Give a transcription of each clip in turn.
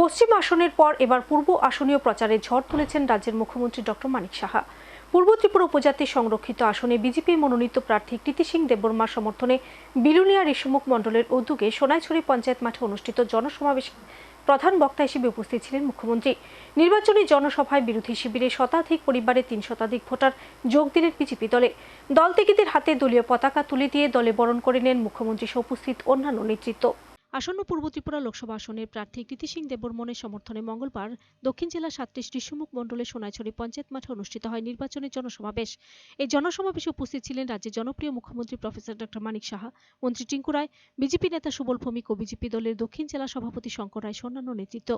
পশ্চিম আসনের পর এবার পূর্ব আসনীয় প্রচারে ঝড় তুলেছেন রাজ্যের মুখ্যমন্ত্রী ডক্টর মানিক সাহা। পূর্ব ত্রিপুরা উপজাতি সংরক্ষিত আসনে বিজেপি মনোনীত প্রার্থী কৃতি সিং দেববর্মার সমর্থনে বিলুনিয়া ঋষিমুখ মণ্ডলের উদ্যোগে সোনাইছড়ি পঞ্চায়েত মাঠে অনুষ্ঠিত জনসমাবেশে প্রধান বক্তা হিসেবে উপস্থিত ছিলেন মুখ্যমন্ত্রী। নির্বাচনী জনসভায় বিরোধী শিবিরে শতাধিক পরিবারে তিন শতাধিক ভোটার যোগ দিলেন বিজেপি দলে। দল হাতে দলীয় পতাকা তুলে দিয়ে দলে বরণ করে নেন মুখ্যমন্ত্রী সহ উপস্থিত অন্যান্য নেতৃত্ব। আসন্ন পূর্ব ত্রিপুরা লোকসভা আসনের প্রার্থী কৃতি সিং দেববর্মনের সমর্থনে মঙ্গলবার দক্ষিণ জেলার সাতটি ঋষিমুখ মণ্ডলের সোনাইছড়ি পঞ্চায়েত মাঠে অনুষ্ঠিত হয় নির্বাচনী জনসমাবেশ। এই জনসমাবেশে উপস্থিত ছিলেন রাজ্যের জনপ্রিয় মুখ্যমন্ত্রী প্রফেসর ডক্টর মানিক সাহা, মন্ত্রী টিঙ্কু রায়, বিজেপি নেতা সুবল ভৌমিক ও বিজেপি দলের দক্ষিণ জেলা সভাপতি শঙ্কর রায় অন্যান্য নেতৃত্ব।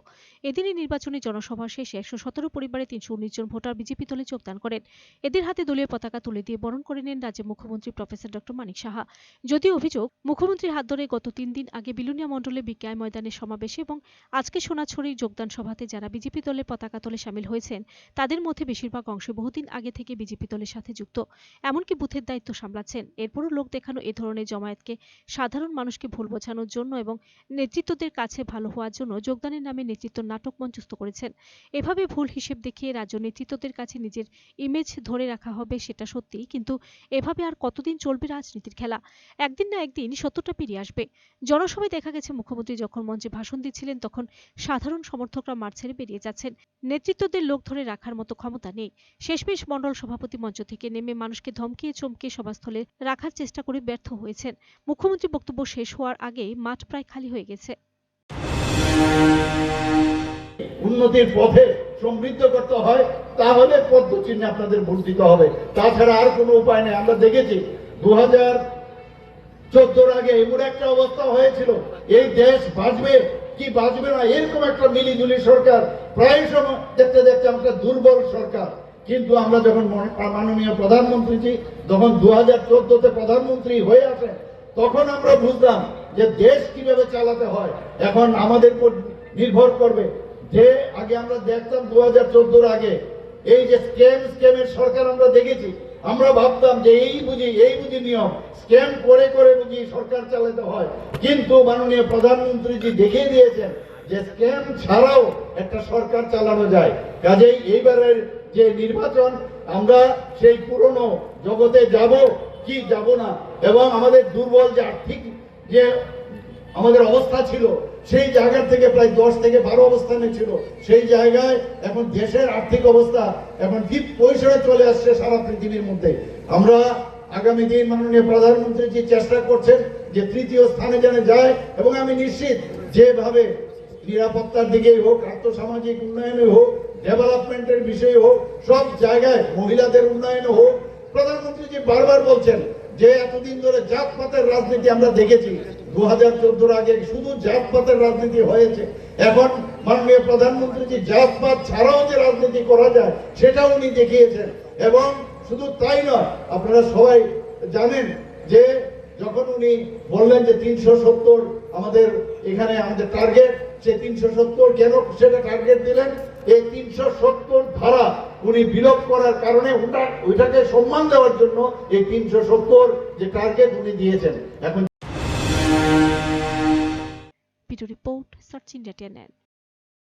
এদিনই নির্বাচনী জনসভা শেষে, একশো সতেরো পরিবারে তিনশো উনিশ জন ভোটার বিজেপি দলে যোগদান করেন। এদের হাতে দলীয় পতাকা তুলে দিয়ে বরণ করে নেন রাজ্যের মুখ্যমন্ত্রী প্রফেসর ডক্টর মানিক সাহা। যদিও অভিযোগ, মুখ্যমন্ত্রীর হাত ধরে গত তিন দিন আগে বিলুনিয়া মণ্ডলে বিকেআই ময়দানের সমাবেশে এবং আজকে সোনাছড়ির যোগদান সভাতে যারা বিজেপি দলে পতাকা তোলে সামিল হয়েছেন, তাদের মধ্যে বেশিরভাগ অংশ বহুদিন আগে থেকে বিজেপি দলের সাথে যুক্ত। এমনকি বুথের দায়িত্ব সামলাচ্ছেন। এরপরও লোক দেখানো এ ধরনের জমায়েতকে সাধারণ মানুষকে ভুল বোঝানোর জন্য এবং নেতৃত্বদের কাছে ভালো হওয়ার জন্য যোগদানের নামে নেতৃত্ব নাটক মঞ্চস্থ করেছেন। এভাবে ভুল হিসেব দেখিয়ে রাজ্য নেতৃত্বদের কাছে নিজের ইমেজ ধরে রাখা হবে সেটা সত্যি কিন্তু এভাবে আর কতদিন চলবে রাজনীতির খেলা? একদিন না একদিন সত্যটা পেরিয়ে আসবে। জনসভায় দেখা গেছে মুখ্যমন্ত্রী যখন মঞ্চে ভাষণ দিচ্ছিলেন, তখন সাধারণ সমর্থকরা মাঠ ছেড়ে বেরিয়ে যাচ্ছেন। নেতৃত্বদের লোক ধরে রাখার মতো ক্ষমতা নেই। শেষমেশ মণ্ডল সভাপতি মঞ্চ থেকে নেমে মানুষকে ধমকিয়ে চমকিয়ে সভাস্থলে রাখার চেষ্টা করে ব্যর্থ হয়েছেন। মুখ্যমন্ত্রী বক্তব্য শেষ হওয়ার আগেই মাঠ প্রায় খালি হয়ে গেছে। উন্নতির পথে সমৃদ্ধ করতে হয়, তাহলে পদ্ম চিহ্নে আপনাদের ভোট হবে। তাছাড়া আর কোনো উপায় নেই। আমরা দেখেছি দু হাজার চোদ্দোর আগে এমন একটা অবস্থা হয়েছিল, এই দেশ বাঁচবে, কি বাঁচবে না, এরকম একটা মিলিজুলি সরকার, প্রায় সময় দেখতে দেখতে আমরা দুর্বল সরকার। কিন্তু আমরা যখন মাননীয় প্রধানমন্ত্রী প্রধানমন্ত্রীজি যখন দু হাজার চোদ্দতে প্রধানমন্ত্রী হয়ে আসেন, তখন আমরা বুঝলাম যে দেশ কীভাবে চালাতে হয়। এখন আমাদের উপর নির্ভর করবে। যে আগে আমরা দেখতাম দু হাজার আগে এই যে স্ক্যাম, স্ক্যামের সরকার আমরা দেখেছি। আমরা ভাবতাম যে এই বুঝি এই বুঝি নিয়ম। স্ক্যাম করে করে বুঝি সরকার চালাতে হয়। কিন্তু মাননীয় প্রধানমন্ত্রীজি দেখিয়ে দিয়েছেন যে স্ক্যাম ছাড়াও একটা সরকার চালানো যায়। কাজেই এইবারের যে নির্বাচন, আমরা সেই পুরনো জগতে যাব, কি যাব না? এবং আমাদের দুর্বল যে আর্থিক যে আমাদের অবস্থা ছিল, সেই জায়গা থেকে প্রায় দশ থেকে বারো অবস্থানে ছিল। সেই জায়গায় এখন দেশের আর্থিক অবস্থা, এখন দ্বীপ পরিসরে চলে আসছে সারা পৃথিবীর মধ্যে। আমরা আগামী দিন মাননীয় প্রধানমন্ত্রী যে চেষ্টা করছেন যে তৃতীয় স্থানে যেন যায়, এবং আমি নিশ্চিত যেভাবে নিরাপত্তার দিকেই হোক, আর্থসামাজিক উন্নয়নে হোক, ডেভেলপমেন্টের বিষয়ে হোক, সব জায়গায় মহিলাদের উন্নয়নে হোক, প্রধানমন্ত্রী যে বারবার বলছেন যে এতদিন ধরে জাত জাতপাতের রাজনীতি আমরা দেখেছি। দু আগে শুধু জাতপাতের রাজনীতি হয়েছে, এখন মাননীয় প্রধানমন্ত্রী যে জাতপাত ছাড়াও যে রাজনীতি করা যায়, সেটাও উনি দেখিয়েছেন। এবং শুধু তাই নয়, আপনারা সবাই জানেন যে যখন উনি বললেন যে তিনশো সত্তর আমাদের এখানে আমাদের টার্গেট সে তিনশো সত্তর কেন সেটা টার্গেট দিলেন? এই তিনশো সত্তর ধারা উনি বিলোপ করার কারণে ওটা ওইটাকে সম্মান দেওয়ার জন্য এই তিনশো সত্তর যে টার্গেট উনি দিয়েছেন। এখন Video Report, Sachin Datianen.